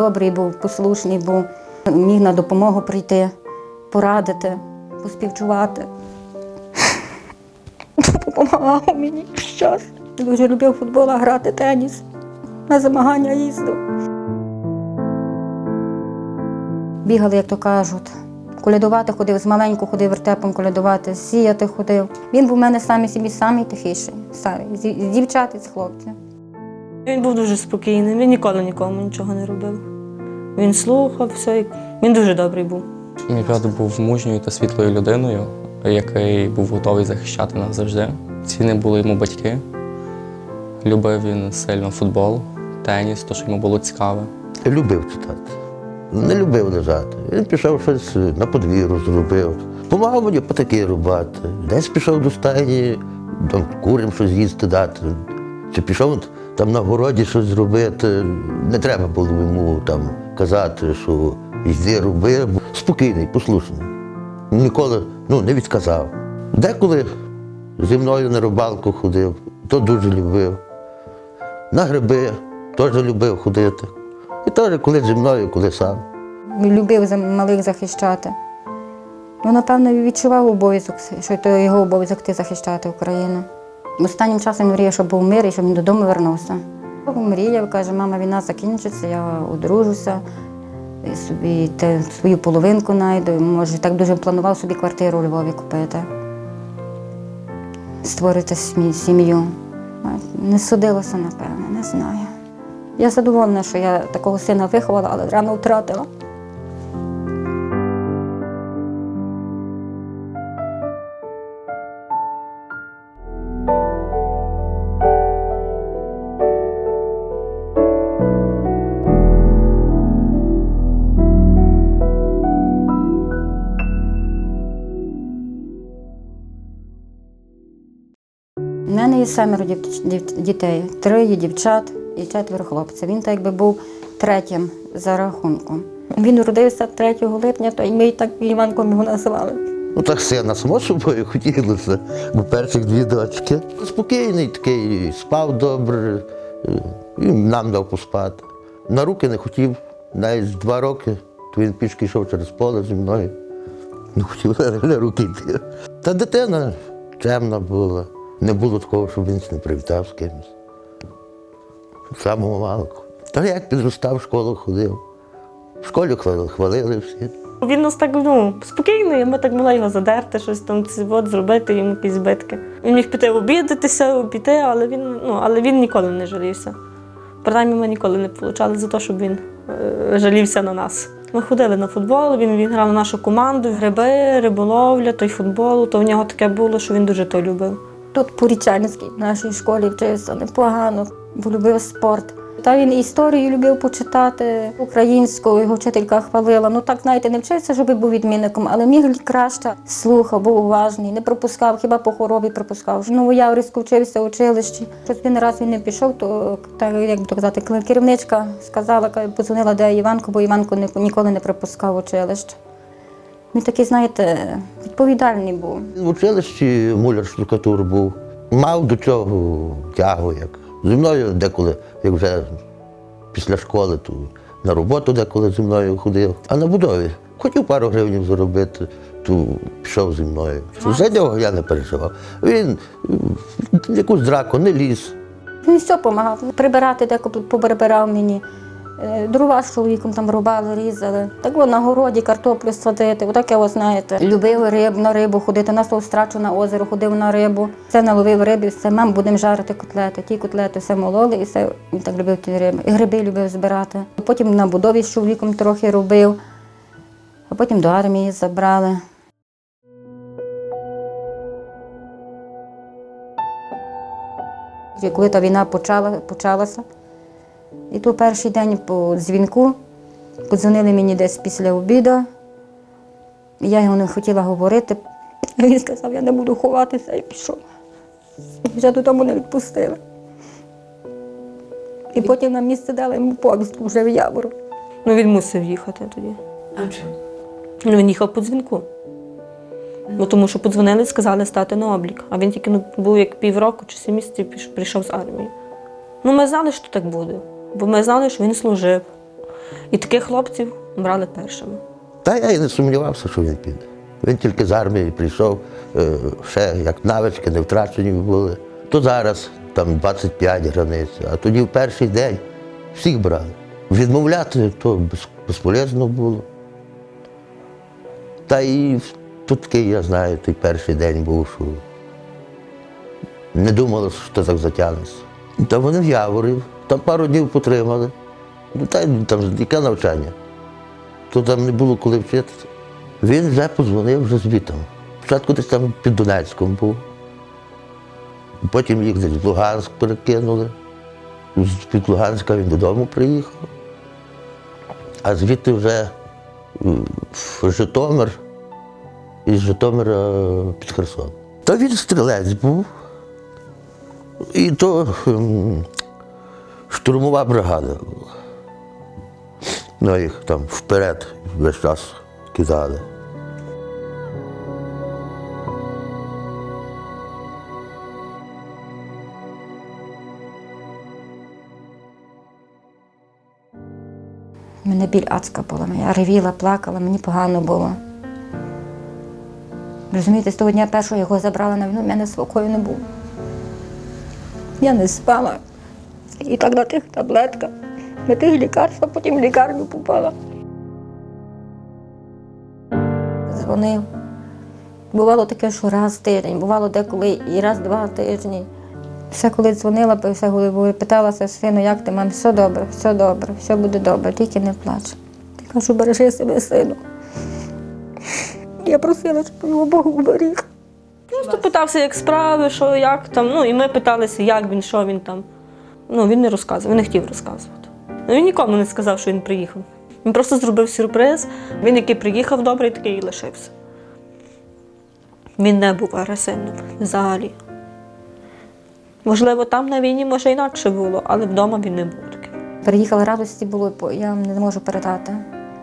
добрий був, послушний був, міг на допомогу прийти, порадити, поспівчувати. Допомагав мені щас. Дуже любив футбол, грати теніс, на змагання їздив. Бігали, як то кажуть. Колядувати ходив, з маленьку ходив вертепом колядувати, сіяти ходив. Він був у мене самий собі самий тихіший, самий, з дівчат і з хлопців. Він був дуже спокійний, він ніколи нікому нічого не робив. Він слухав все, він дуже добрий був. Мій тато був мужньою та світлою людиною, який був готовий захищати нас завжди. Ціни були йому батьки. Любив він сильно футбол, теніс, то що йому було цікаве. Любив читати. Не любив лежати. Він пішов щось на подвір'ю зробив. Помагав мені потаки рубати. Десь пішов до стайні, там курям щось їсти дати. Чи пішов там на городі щось зробити. Не треба було йому там казати, що йди роби. Спокійний, послушний. Ніколи ну, не відказав. Деколи зі мною на рибалку ходив, то дуже любив. На гриби теж любив ходити. І теж коли зі мною, коли сам. Любив малих захищати. Ну, напевно, відчував обов'язок, що то його обов'язок ти захищати Україну. Останнім часом мріяв, щоб був мир і щоб він додому вернувся. Мріяв, каже, мама, війна закінчиться, я одружуся, і собі те, свою половинку знайду. Може, так дуже планував собі квартиру у Львові купити, створити сім'ю. Не судилося, напевно, не знаю. Я задоволена, що я такого сина виховала, але рано втратила. У мене є семеро дітей, троє дівчат і четверо хлопців. Він так якби був третім за рахунком. Він народився 3 липня, то й ми так Іванком його називали. Ну так сина само собою хотілося, бо перших дві дочки. Спокійний такий, спав добре, е, і нам дав поспати. На руки не хотів, навіть два роки, то він пішки йшов через поле зі мною. Не хотів на- руки йти. Та дитина чемна була. Не було такого, щоб він не привітав з кимось. Самого малку. Та як підростав, в школу ходив. В школі хвалили, хвалили всі. Він нас так ну, спокійний, ми так могли його задерти, щось там от, зробити йому якісь збитки. Він міг піти обідатися, піти, але він, ну, але він ніколи не жалівся. Принаймні ми ніколи не получали за те, щоб він е, жалівся на нас. Ми ходили на футбол, він, він грав на нашу команду, гриби, риболовля, той футбол, то в нього таке було, що він дуже то любив. Тут по в нашій школі вчився непогано, бо любив спорт. Та він історію любив почитати українську, його вчителька хвалила. Ну так, знаєте, не вчився, щоб був відмінником, але міг краще слухав, був уважний, не пропускав, хіба по хоробі пропускав. В Новояврівську вчився в училищі. Один раз він не пішов, то так, як би казати, керівничка сказала, подзвонила, де Іванко, бо Іванко ніколи не пропускав училище. Він такий, знаєте, відповідальний був. В училищі муляр штукатур був. Мав до цього тягу, як зі мною деколи, як вже після школи, то на роботу деколи зі мною ходив. А на будові хотів пару гривень заробити, то пішов зі мною. За нього я не переживав. Він в якусь драку не ліз. Він все допомагав. Прибирати деколи побрибирав мені. Е, Дрова з чоловіком там рубали, різали. Так от на городі картоплю садити. Отаке, ви знаєте. Любив риб, на рибу ходити. На страчу на озеро ходив на рибу. Все наловив риби, все, мам, будемо жарити котлети. Ті котлети все мололи і все. Він так любив ті риби. І гриби любив збирати. Потім на будові з чоловіком трохи робив, а потім до армії забрали. Коли та війна почала, почалася, і то перший день по дзвінку подзвонили мені десь після обіду. Я його не хотіла говорити. Він сказав, я не буду ховатися і пішов. І вже додому не відпустили. І потім на місце дали йому повістку вже в Явору. Ну він мусив їхати тоді. А чому? Ну, він їхав по дзвінку. Ну, тому що подзвонили, сказали стати на облік. А він тільки ну, був як півроку чи сім місяців прийшов з армії. Ну, ми знали, що так буде. Бо ми знали, що він служив. І таких хлопців брали першими. Та я і не сумнівався, що він піде. Він тільки з армії прийшов, е, ще як навички не втрачені були. То зараз там 25 границь, а тоді в перший день всіх брали. Відмовляти то без- безполезно було. Та і тут я знаю, той перший день був, що не думали, що так затягнеться. Та вони в Яворі, там пару днів потримали. Ну, та там яке навчання то там не було коли вчитися. Він вже подзвонив вже звітом. Спочатку десь там під Донецьком був. Потім їх десь в Луганськ перекинули. З-під Луганська він додому приїхав. А звідти вже в Житомир і з Житомира під Херсон. То він стрілець був. І то штурмова бригада була. Ну, їх там вперед весь час кидали. Мене біль адська була. Я ревіла, плакала, мені погано було. Розумієте, з того дня першого його забрали на війну, в мене спокою не було. Я не спала. І так на тих таблетках, на тих лікарствах, потім в лікарню попала. Дзвонив. Бувало таке, що раз в тиждень, бувало деколи і раз-два тижні. Все, коли дзвонила, все питалася сину, як ти, мам, все добре, все добре, все буде добре, тільки не плач. Я кажу, бережи себе, сину. Я просила, щоб його Бог уберіг. Просто питався, як справи, що як там. Ну і ми питалися, як він, що він там. Ну, він не розказував, він не хотів розказувати. Ну, він нікому не сказав, що він приїхав. Він просто зробив сюрприз. Він, який приїхав добрий, такий і лишився. Він не був агресивним взагалі. Можливо, там на війні може інакше було, але вдома він не був таким. Приїхала радості було, я не можу передати.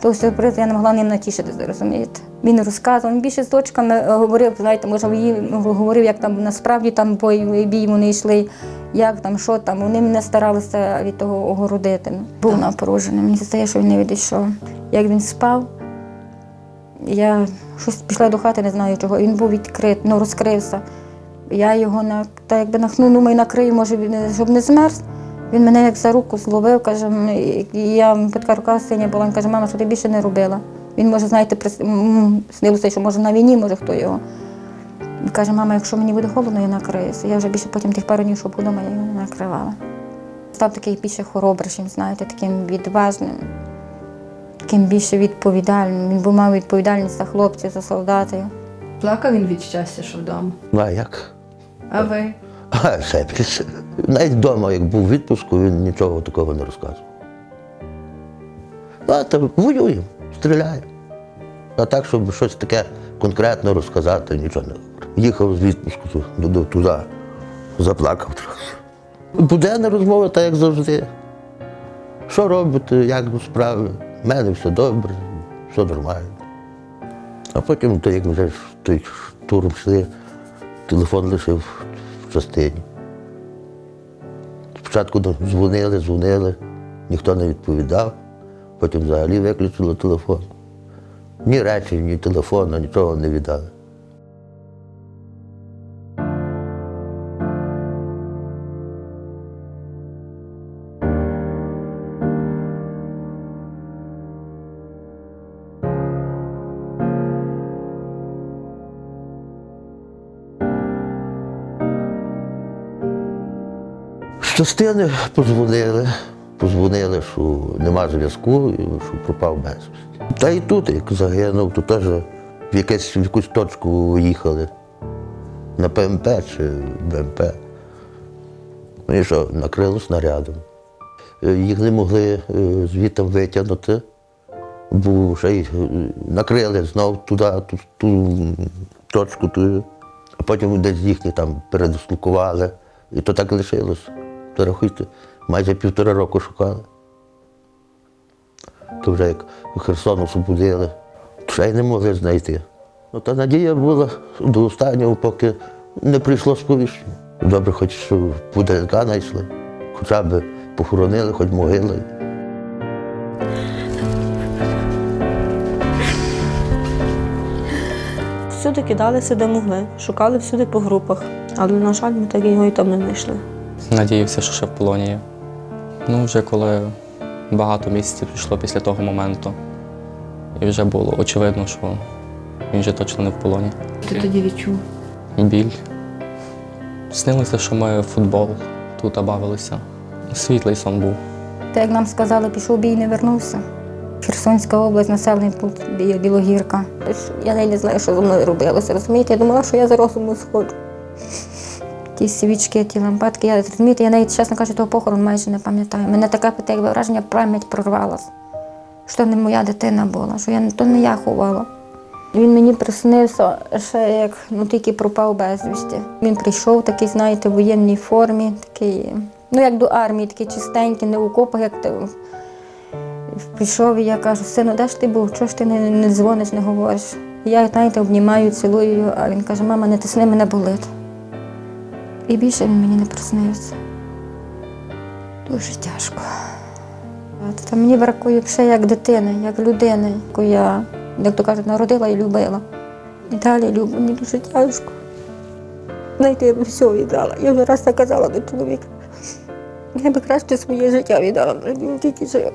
Той сюрприз я не могла ним натішитися, розумієте. Він розказував, він більше з дочками е, говорив, знаєте, може, їй говорив, як там насправді там бой, бій вони йшли, як там, що там. Вони мене старалися від того огородити. Був напружений. Мені здається, що він не відійшов. Як він спав, я щось пішла до хати, не знаю чого. Він був відкрит, ну розкрився. Я його на так якби нахну, думаю, накрию, може, щоб не змерз. Він мене як за руку зловив, каже, я така рука синя була, він каже, мама, що ти більше не робила. Він може, знаєте, прис... снилося, що може на війні, може хто його. Він каже, мама, якщо мені буде холодно, я накриюся. Я вже більше потім тих пару днів, що вдома, я його не накривала. Став такий більше хоробрішим, знаєте, таким відважним, таким більше відповідальним. Він був мав відповідальність за хлопців, за солдатів. Плакав він від щастя, що вдома. Ну а як? А ви? А ще більше. Навіть вдома, як був у відпуску, він нічого такого не розказував. А там воюємо, стріляємо. А так, щоб щось таке конкретно розказати, нічого не говорив. Їхав з відпуску туди, туди, заплакав трохи. Буденна розмова, так як завжди. Що робите, як справи? У мене все добре, все нормально. А потім, то як вже той штурм йшли, телефон лишив в частині. Спочатку дзвонили, дзвонили, ніхто не відповідав, потім взагалі виключили телефон. Ні речі, ні телефону, нічого не віддали. Частини подзвонили, подзвонили, що нема зв'язку, що пропав безвісти. Та і тут, як загинув, то теж в, якесь, в якусь точку їхали. На ПМП чи БМП. Ну і що, накрило снарядом. Е, Їх не могли е, звідти витягнути, бо ще й е, накрили знов туди, ту, ту точку, ту. а потім десь їхні там передислокували. І то так лишилось то майже півтора року шукали. То вже як Херсон освободили, ще й не могли знайти. Ну, Та надія була до останнього, поки не прийшло сповіщення. Добре, хоч що ДНК знайшли, хоча б похоронили, хоч могили. Всюди кидалися, де могли, шукали всюди по групах, але, на жаль, ми так його і там не знайшли. Надіявся, що ще в полоні. Ну, вже коли багато місяців пройшло після того моменту, і вже було очевидно, що він вже точно не в полоні. Ти тоді відчув? Біль. Снилося, що ми в футбол тут бавилися. Світлий сон був. Та як нам сказали, пішов бій не вернувся. Херсонська область, населений пункт Білогірка. Я не знаю, що зі мною робилося. Розумієте, я думала, що я за розуму сходжу. Ті свічки, ті лампадки, я розумієте, я навіть, чесно кажучи, того похорону майже не пам'ятаю. Мене таке таке враження, пам'ять прорвалась. Що не моя дитина була, що я, то не я ховала. Він мені приснився ще як ну, тільки пропав безвісті. Він прийшов такий, знаєте, в воєнній формі, такий, ну як до армії, такий чистенький, не в окопах, як ти. Прийшов і я кажу, сину, де ж ти був? Чого ж ти не, не дзвониш, не говориш? Я, знаєте, обнімаю, цілую його, а він каже, мама, не тисни, мене болить. І більше він мені не приснився. Дуже тяжко. Та мені бракує ще як дитини, як людини, яку я, як то кажуть, народила і любила. І далі люблю, мені дуже тяжко. Знаєте, я б все віддала. Я вже раз так казала до чоловіка. Я би краще своє життя віддала, він тільки жив.